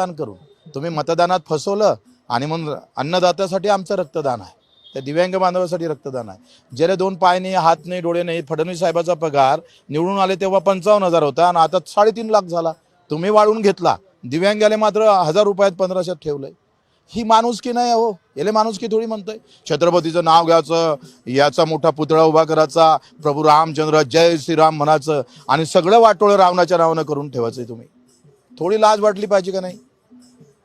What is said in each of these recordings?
मतदान करून. तुम्ही मतदानात फसवलं आणि म्हणून अन्नदात्यासाठी आमचं रक्तदान आहे. त्या दिव्यांग बांधवासाठी रक्तदान आहे. ज्याला दोन पाय नाही हात नाही डोळे नाही फडणवीस साहेबाचा पगार निवडून आले तेव्हा पंचावन्न हजार होता आणि आता साडेतीन लाख झाला. तुम्ही वाढवून घेतला. दिव्यांगाले मात्र हजार रुपयात पंधराशेत ठेवलंय. ही माणुसकी नाही हो? याला माणुसकी थोडी म्हणतोय? छत्रपतीचं नाव घ्यायचं याचा मोठा पुतळा उभा करायचा प्रभू रामचंद्र जय श्रीराम म्हणायचं आणि सगळं वाटोळं रावणाच्या नावानं करून ठेवायचंय तुम्ही. थोडी लाज वाटली पाहिजे का नाही?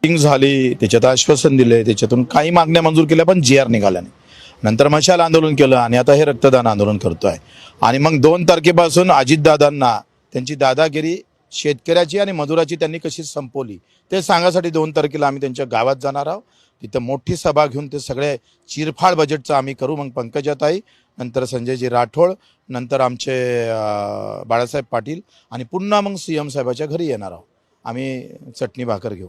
झाली त्याच्यात आश्वासन दिले त्याच्यातून काही मागण्या मंजूर केल्या पण जी आर निघाल्या नाही नंतर मशाल आंदोलन केलं आणि आता हे रक्तदान आंदोलन करतो आहे आणि मग दोन तारखेपासून अजितदादांना त्यांची दादागिरी शेतकऱ्याची आणि मजुराची त्यांनी कशी संपवली ते सांगासाठी दोन तारखेला आम्ही त्यांच्या गावात जाणार आहोत. तिथं मोठी सभा घेऊन ते सगळे चिरफाड बजेटचं आम्ही करू. मग पंकजाताई नंतर संजयजी राठोड नंतर आमचे बाळासाहेब पाटील आणि पुन्हा मग सी एम साहेबाच्या घरी येणार आहोत. आम्ही चटणी भाकर घेऊ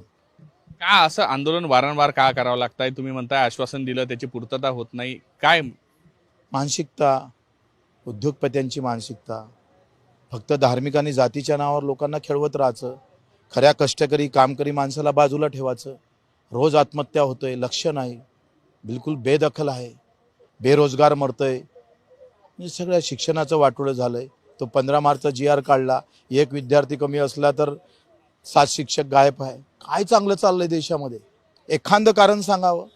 का असं आंदोलन वारंवार का करावं लागतंय? तुम्ही म्हणताय आश्वासन दिलं त्याची पूर्तता होत नाही. काय? मानसिकता उद्योगपत्यांची मानसिकता फक्त धार्मिक आणि जातीच्या नावावर लोकांना खेळवत राहायचं खऱ्या कष्टकरी कामकरी माणसाला बाजूला ठेवायचं रोज आत्महत्या होतंय लक्ष नाही बिलकुल बेदखल आहे बेरोजगार मरतोय. हे सगळ्या शिक्षणाचं वाटोळं झालंय. तो पंधरा मार्चचा जी आर काढला. एक विद्यार्थी कमी असला तर सात शिक्षक गायब आहे. काय चांगलं चाललंय देशामध्ये? एखादं कारण सांगावं?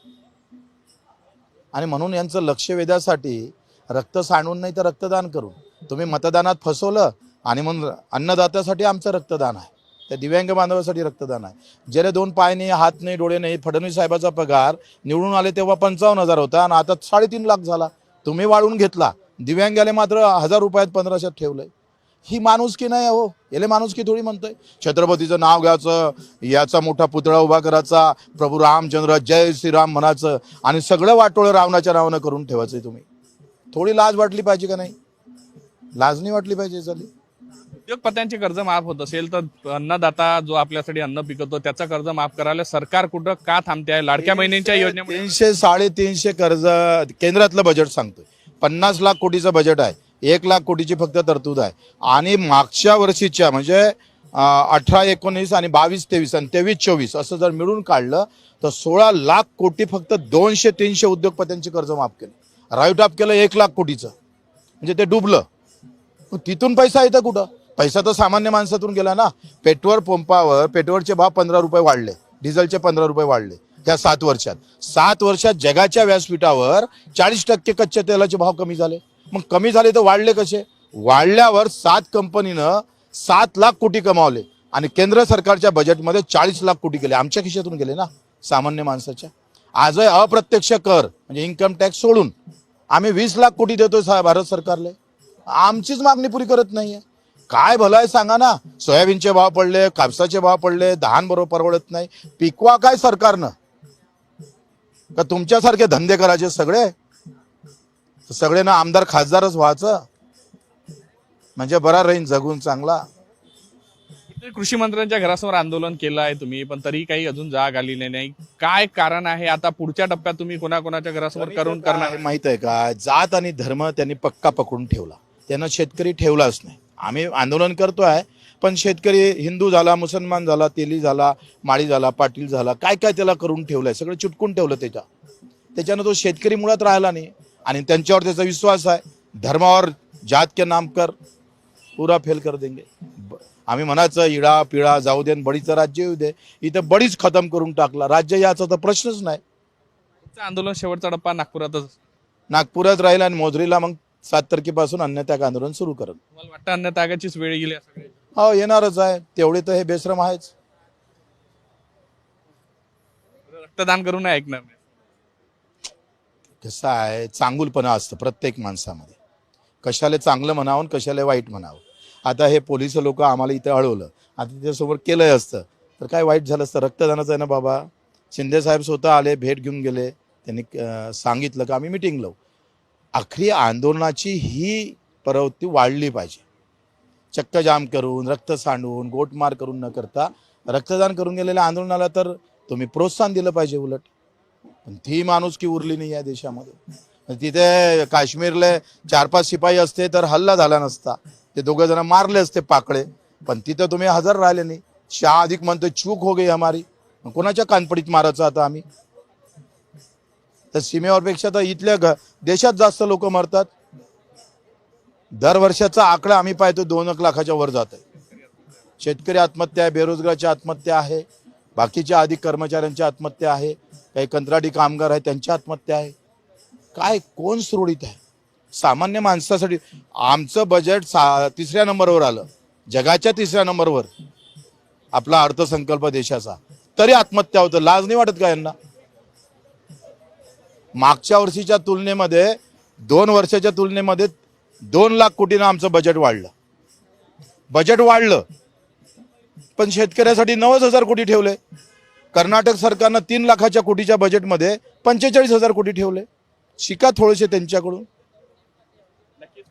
आणि म्हणून यांचं लक्ष वेधासाठी रक्त सांडून नाही तर रक्तदान करून. तुम्ही मतदानात फसवलं आणि म्हणून अन्नदात्यासाठी आमचं रक्तदान आहे. त्या दिव्यांग बांधवासाठी रक्तदान आहे. ज्याला दोन पाय नाही हात नाही डोळे नाही फडणवीस साहेबाचा पगार निवडून आले तेव्हा पंचावन्न हजार होता आणि आता साडेतीन लाख झाला. तुम्ही वाढून घेतला. दिव्यांगाले मात्र हजार रुपयात पंधराशेत ठेवलंय. ही माणुसकी नाही आहे हो याला माणुसकी थोडी म्हणतोय? छत्रपतीचं नाव घ्यायचं याचा मोठा पुतळा उभा करायचा प्रभू रामचंद्र जय श्रीराम म्हणायचं आणि सगळं वाटोळं रावणाच्या नावानं करून ठेवायचंय तुम्ही. थोडी लाज वाटली पाहिजे का नाही? लाज नाही वाटली पाहिजे चालेल उद्योगपत्यांचे कर्ज माफ होत असेल तर अन्नदाता जो आपल्यासाठी अन्न पिकवतो त्याचं कर्ज माफ करायला सरकार कुठं का थांबते आहे? लाडक्या बहिणींच्या योजनेमुळे. तीनशे साडेतीनशे कर्ज केंद्रातलं बजेट सांगतोय. पन्नास लाख कोटीचं बजेट आहे. एक लाख कोटीची फक्त तरतूद आहे. आणि मागच्या वर्षीच्या म्हणजे अठरा एकोणीस आणि बावीस तेवीस आणि तेवीस चोवीस असं जर मिळून काढलं तर सोळा लाख कोटी फक्त दोनशे तीनशे उद्योगपत्यांची कर्ज माफ केलं. राईट ऑफ केलं एक लाख कोटीचं. म्हणजे ते डुबलं. तिथून पैसा येतं कुठं? पैसा तर सामान्य माणसातून गेला ना. पेट्रोल पंपावर पेट्रोलचे भाव पंधरा रुपये वाढले. डिझेलचे पंधरा रुपये वाढले. त्या सात वर्षात. सात वर्षात जगाच्या व्यासपीठावर चाळीस टक्के कच्च्या तेलाचे भाव कमी झाले. मग कमी झाले तर वाढले कसे? वाढल्यावर सात कंपनीनं सात लाख कोटी कमावले आणि केंद्र सरकारच्या बजेटमध्ये चाळीस लाख कोटी गेले. आमच्या खिशातून गेले ना सामान्य माणसाच्या. आजही अप्रत्यक्ष कर म्हणजे इन्कम टॅक्स सोडून आम्ही वीस लाख कोटी देतोय भारत सरकारले. आमचीच मागणी पुरी करत नाहीये. काय भलं आहे सांगा ना सोयाबीनचे भाव पडले कापसाचे भाव पडले धान बरोबर परवडत नाही. पिकवा काय सरकारनं? का तुमच्यासारखे धंदे करायचे सगळे? सगळे ना आमदार खासदारच व्हायचं. म्हणजे बरा राहीन जगून चांगला. कृषी मंत्र्यांच्या घरासमोर आंदोलन केलं आहे तुम्ही पण तरी काही अजून जाग आलेली नाही काय कारण आहे? आता पुढच्या टप्प्यात तुम्ही कोणाकोणाच्या घरासमोर करून करणार? माहीत आहे का? जात आणि धर्म त्यांनी पक्का पकडून ठेवला. त्यांना शेतकरी ठेवलाच नाही. आम्ही आंदोलन करतोय पण शेतकरी हिंदू झाला मुसलमान झाला तेली झाला माळी झाला पाटील झाला काय काय त्याला करून ठेवलंय? सगळं चुटकून ठेवलं त्याच्या. त्याच्यानं तो शेतकरी मुळात राहिला नाही. आणि त्यांच्यावर त्याचा विश्वास आहे. धर्मावर जात के नाम कर पुरा फेल कर देंगे. आम्ही म्हणायचं इडा पिळा जाऊ दे बडीचं राज्य येऊ दे. इथं बडीच खतम करून टाकला. राज्य याचा तर प्रश्नच नाही. आंदोलन शेवटचा टप्पा नागपुरातच. नागपुरात राहील आणि मोजरीला मग सात तारखेपासून अन्नत्याग आंदोलन सुरू करत तुम्हाला वाटतं अन्न त्यागाचीच वेळ गेली हो येणारच आहे. तेवढे तर हे बेश्रम आहेच. रक्तदान करून ऐकणार नाही कसं आहे? चांगुलपणा असतं प्रत्येक माणसामध्ये. कशाला चांगलं म्हणावं आणि कशाला वाईट म्हणावं? आता हे पोलीस लोक आम्हाला इथं अडवलं. आता त्याच्यासमोर केलंय असतं. तर काय वाईट झालं असतं? रक्तदानाचं आहे ना बाबा. शिंदे साहेब स्वतः आले भेट घेऊन गेले. त्यांनी सांगितलं का आम्ही मिटिंग लावू. आखरी आंदोलनाची ही प्रवृत्ती वाढली पाहिजे. चक्कजाम करून रक्त सांडून गोटमार करून न करता रक्तदान करून गेलेल्या आंदोलनाला तर तुम्ही प्रोत्साहन दिलं पाहिजे उलट. पण ती माणूस की उरली नाही या देशामध्ये. तिथे काश्मीरले चार पाच शिपाई असते तर हल्ला झाला नसता. ते दोघं जण मारले असते पाकळे पण तिथं तुम्ही हजर राहिले नाही. शाह अधिक म्हणतोय चूक हो गई हमारी. कोणाच्या कानपडीत मारायचं आता आम्ही? तर सीमेवरपेक्षा तर इथल्या देशात जास्त लोक मरतात. दर वर्षाचा आकडा आम्ही पाहतो दोन एक लाखाच्या वर जात आहे शेतकरी आत्महत्या आहे बेरोजगाराची आत्महत्या आहे बाकीच्या अधिक कर्मचाऱ्यांची आत्महत्या आहे. काही कंत्राटी कामगार आहे त्यांची आत्महत्या आहे. काय कोण सुरळीत आहे? सामान्य माणसासाठी आमचं बजेट सा तिसऱ्या नंबरवर आलं. जगाच्या तिसऱ्या नंबरवर. आपला अर्थसंकल्प देशाचा. तरी आत्महत्या होतं. लाज नाही वाटत का यांना? मागच्या वर्षीच्या तुलनेमध्ये दोन वर्षाच्या तुलनेमध्ये दोन लाख कोटीनं आमचं बजेट वाढलं. बजेट वाढलं. पण शेतकऱ्यासाठी नव्वद हजार कोटी ठेवले. कर्नाटक सरकारनं तीन लाखाच्या कोटीच्या बजेटमध्ये पंचेचाळीस हजार कोटी ठेवले. शिका थोडेसे त्यांच्याकडून.